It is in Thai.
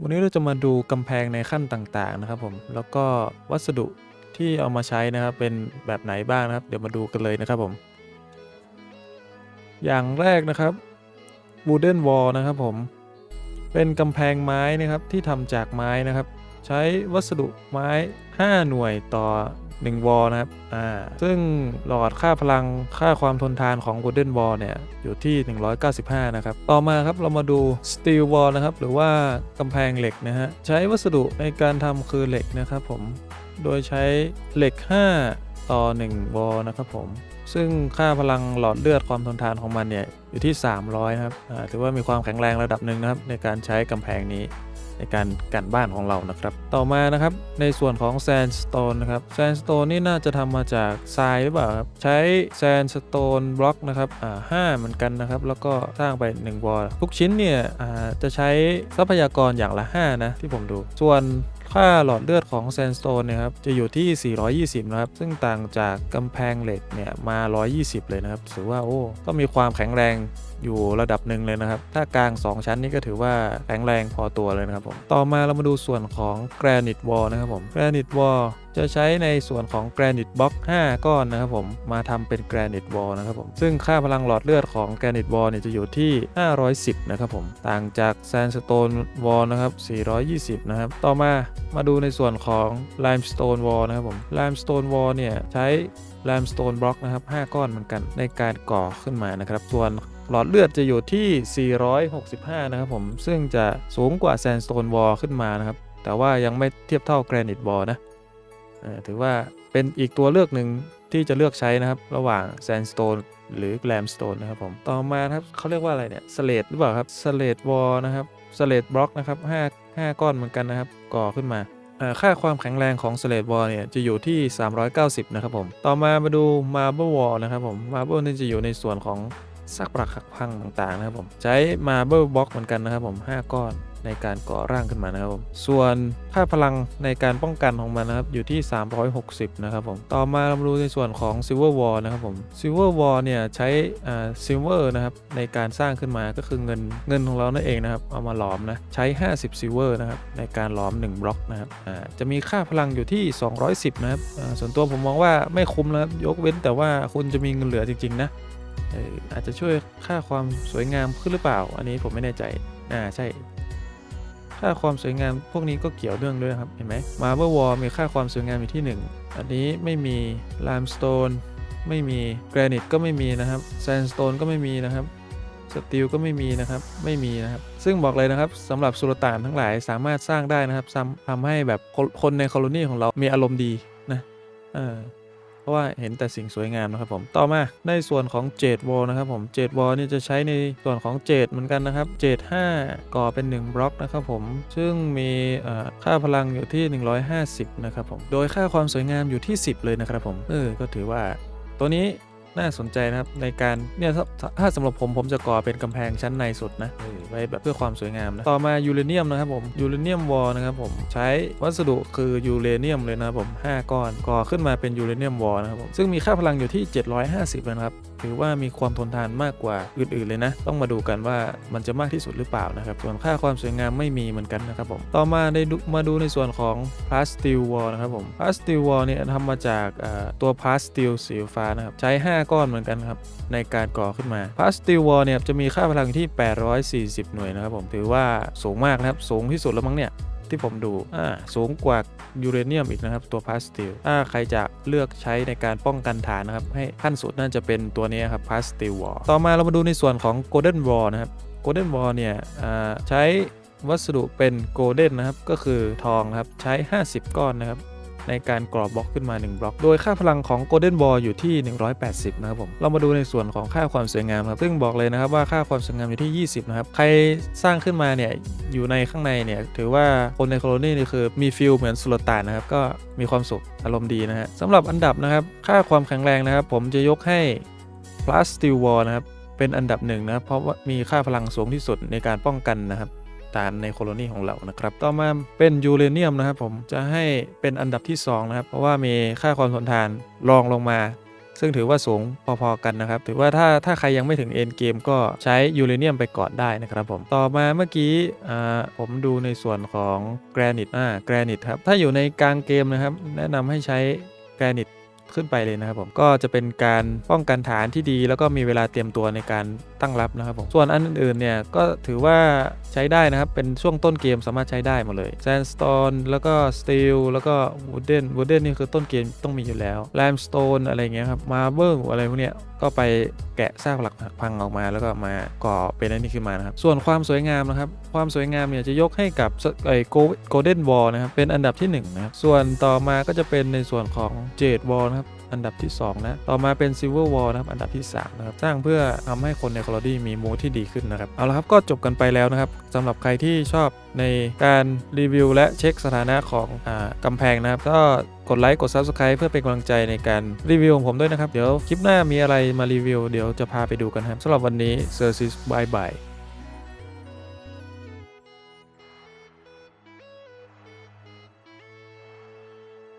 วันนี้เราจะมาดูกำแพงในขั้นต่างๆนะครับผม แล้วก็วัสดุที่เอามาใช้นะครับเป็นแบบไหนบ้างนะครับ เดี๋ยวมาดูกันเลยนะครับผม อย่างแรกนะครับ wooden wall นะครับผม เป็นกำแพงไม้นะครับที่ทำจากไม้นะครับ ใช้วัสดุไม้ 5 หน่วยต่อ 1วอลนะครับ อ่า ซึ่งหลอดค่าพลังค่าความทนทานของ Wooden Wall เนี่ยอยู่ที่ 195 นะครับ ต่อมาครับเรามาดู Steel Wall นะครับ หรือว่ากำแพงเหล็กนะฮะ ใช้วัสดุในการทำคือเหล็กนะครับผม โดยใช้เหล็ก 5 ต่อ 1 วอลนะครับผม ซึ่งค่าพลังหลอดเลือดความทนทานของมันเนี่ยอยู่ที่ 300 นะครับ อ่า ถือว่ามีความแข็งแรงระดับหนึ่งนะครับในการใช้กำแพงนี้ ในการกันบ้านของเรานะครับ ต่อมานะครับในส่วนของแซนสโตนนะครับแซนสโตนนี่น่าจะทำมาจากทรายหรือเปล่าครับใช้แซนสโตนบล็อกนะครับอ่าห้าเหมือนกันนะครับ แล้วก็สร้างไป1วอลทุกชิ้นเนี่ยอ่าจะใช้ทรัพยากรอย่างละ 5 นะ ที่ผมดูส่วนค่าหลอดเลือดของแซนสโตนเนี่ยครับจะอยู่ที่ 420 นะครับ ซึ่งต่างจากกำแพงเหล็กเนี่ยมา 120 เลยนะครับ ถือว่าโอ้ก็มีความแข็งแรงอยู่ระดับหนึ่งเลยนะครับ ถ้ากลาง 2 ชั้นนี้ก็ถือว่าแข็งแรงพอตัวเลยนะครับผม ต่อมาเรามาดูส่วนของแกรนิตวอลนะครับผม แกรนิตวอล จะใช้ในส่วนของแกรนิตบล็อก5 ก้อนนะครับผม มาทำเป็นแกรนิตวอลนะครับผม ซึ่งค่าพลังหลอดเลือดของแกรนิตวอลเนี่ยจะอยู่ที่ 510 นะครับผม ต่างจากแซนสโตนวอลนะครับ 420 นะครับ ต่อมามาดูในส่วนของไลม์สโตนวอลนะครับผมไลม์สโตนวอลเนี่ยใช้ l i m e s t o n e block นะครับ 5 ก้อนเหมือนกันในการก่อขึ้นมานะครับ ส่วนหลอดเลือดจะอยู่ที่ 465 นะครับผม ซึ่งจะสูงกว่า sandstone wall ขึ้นมานะครับ แต่ว่ายังไม่เทียบเท่า granite wall นะ ถือว่าเป็นอีกตัวเลือกหนึ่งที่จะเลือกใช้นะครับ ระหว่าง sandstone หรือ limestone นะครับผมต่อมาครับเขาเรียกว่าอะไรเนี่ย slate หรือเปล่าครับ slate wall นะครับ slate block นะครับ5 5ก้อนเหมือนกันนะครับก่อขึ้นมาอ่าค่าความแข็งแรงของ Slate Wall เนี่ยจะอยู่ที่ 390 นะครับผม ต่อมามาดู Marble Wall นะครับผม Marble นี่จะอยู่ในส่วนของซากปรักหักพังต่างๆนะครับผม ใช้ Marble Block เหมือนกันนะครับผม 5 ก้อน ในการก่อร่างขึ้นมานะครับผมส่วนค่าพลังในการป้องกันของมันนะครับอยู่ที่ 360 นะครับผมต่อมาเรามาดูในส่วนของ Silver Wall นะครับผม Silver Wall เนี่ยใช้อ่า Silver นะครับในการสร้างขึ้นมาก็คือเงินเงินของเรานั่นเองนะครับเอามาหลอมนะใช้ 50 Silver นะครับในการหลอม 1 บล็อกนะครับอ่าจะมีค่าพลังอยู่ที่ 210 นะครับอ่าส่วนตัวผมมองว่าไม่คุ้มนะครับยกเว้นแต่ว่าคุณจะมีเงินเหลือจริงๆนะอาจจะช่วยค่าความสวยงามขึ้นหรือเปล่า อันนี้ผมไม่แน่ใจ อ่า ใช่ ค่าความสวยงามพวกนี้ก็เกี่ยวเรื่องด้วยครับ เห็นไหมมาเบอร์วอลมีค่าความสวยงามอยู่ที่ 1 อันนี้ไม่มี limestone ไม่มี granite ก็ไม่มีนะครับ sandstone ก็ไม่มีนะครับสตีลก็ไม่มีนะครับ ไม่มีนะครับ ซึ่งบอกเลยนะครับสำหรับสุลต่านทั้งหลายสามารถสร้างได้นะครับทำให้แบบคนคนในคอลนีของเรามีอารมณ์ดีนะเออ ราะว่าเห็นแต่สิ่งสวยงามนะครับผมต่อมาในส่วนของเจดวอลนะครับผมเจดวอลนี่จะใช้ในส่วนของเจดเหมือนกันนะครับเจด5ก่อเป็น 1 บล็อกนะครับผมซึ่งมีค่าพลังอยู่ที่ 150 นะครับผมโดยค่าความสวยงามอยู่ที่ 10 เลยนะครับผมเออก็ถือว่าตัวนี้ น่าสนใจนะครับในการเนี่ยถ้าถ้าสำหรับผมผมจะก่อเป็นกำแพงชั้นในสุดนะเออไว้แบบเพื่อความสวยงามนะต่อมายูเรเนียมนะครับผมยูเรเนียมวอลนะครับผมใช้วัสดุคือยูเรเนียมเลยนะครับผม 5 ก้อนก่อขึ้นมาเป็นยูเรเนียมวอลนะครับผมซึ่งมีค่าพลังอยู่ที่ 750นะครับถือว่ามีความทนทานมากกว่าอื่นๆเลยนะ ต้องมาดูกันว่ามันจะมากที่สุดหรือเปล่านะครับส่วนค่าความสวยงามไม่มีเหมือนกันนะครับผมต่อมาในดูมาดูในส่วนของพลาสติลวอลนะครับผมพลาสติลวอลเนี่ยทำมาจากตัวพลาสติลสีฟ้านะครับใช้ 5ก้อนเหมือนกันครับในการก่อขึ้นมาพลาสติลวอลเนี่ยจะมีค่าพลังที่ 840 หน่วยนะครับผมถือว่าสูงมากนะครับ สูงที่สุดแล้วมั้งเนี่ยที่ผมดูอ่าสูงกว่ายูเรเนียมอีกนะครับ ตัวพลาสติลถ้าใครจะเลือกใช้ในการป้องกันฐานนะครับ ให้ขั้นสุดน่าจะเป็นตัวนี้ครับพลาสติลวอลต่อมาเรามาดูในส่วนของโกลเด้นวอลนะครับโกลเด้นวอลเนี่ยอ่าใช้วัสดุเป็นโกลเด้นนะครับ ก็คือทองครับ ใช้ 50 ก้อนนะครับ ในการกรอบบล็อกขึ้นมา 1 บล็อก โดยค่าพลังของ Golden Ball อยู่ที่ 180 นะครับผม เรามาดูในส่วนของค่าความสวยงามครับ ซึ่งบอกเลยนะครับว่าค่าความสวยงามอยู่ที่ 20 นะครับ ใครสร้างขึ้นมาเนี่ยอยู่ในข้างในเนี่ยถือว่าคนในโคโลนีนี่คือมีฟิลเหมือนสุลต่านนะครับก็มีความสุขอารมณ์ดีนะฮะสำหรับอันดับนะครับค่าความแข็งแรงนะครับ ผมจะยกให้ Plus Steel Wall นะครับเป็นอันดับหนึ่งนะเพราะว่ามีค่าพลังสูงที่สุดในการป้องกันนะครับ ฐานในโคโลนีของเรานะครับต่อมาเป็นยูเรเนียมนะครับผมจะให้เป็นอันดับที่ 2 นะครับ เพราะว่ามีค่าความทนทานรองลงมา ซึ่งถือว่าสูงพอๆกันนะครับ ถือว่าถ้าถ้าใครยังไม่ถึงเอ็นเกมก็ใช้ยูเรเนียมไปก่อนได้นะครับผมต่อมาเมื่อกี้ผมดูในส่วนของแกรนิตอ่าแกรนิตครับถ้าอยู่ในกลางเกมนะครับ แนะนำให้ใช้แกรนิต ขึ้นไปเลยนะครับผมก็จะเป็นการป้องกันฐานที่ดี แล้วก็มีเวลาเตรียมตัวในการตั้งรับนะครับผมส่วนอันอื่นๆเนี่ยก็ถือว่าใช้ได้นะครับ เป็นช่วงต้นเกมสามารถใช้ได้หมดเลย Sandstone แล้วก็ Steel แล้วก็ Wooden Wooden นี่คือต้นเกมต้องมีอยู่แล้ว Limestone อะไรเงี้ยครับ Marble อะไรพวกเนี้ยก็ไปแกะซากหลักพังออกมาแล้วก็มาก่อเป็นอันนี้ขึ้นมานะครับส่วนความสวยงามนะครับ ความสวยงามเนี่ยจะยกให้กับไอ้ Golden Wall นะครับเป็นอันดับที่หนึ่งนะครับส่วนต่อมาก็จะเป็นในส่วนของ Jade Wall นะครับอันดับที่ 2 นะ ต่อมาเป็น Silver Wall นะครับ อันดับที่ 3 นะครับ สร้างเพื่อทำให้คนใน Colony มีมูที่ดีขึ้นนะครับ เอาละครับ ก็จบกันไปแล้วนะครับสำหรับใครที่ชอบ ในการรีวิวและเช็คสถานะของอกำแพงนะครับ ก็กดไลค์กด Subscribe เพื่อเป็นกำลังใจในการรีวิวของผมด้วยนะครับ เดี๋ยวคลิปหน้ามีอะไรมารีวิว เดี๋ยวจะพาไปดูกันครับสำหรับวันนี้เซอร์ซิสบายบาย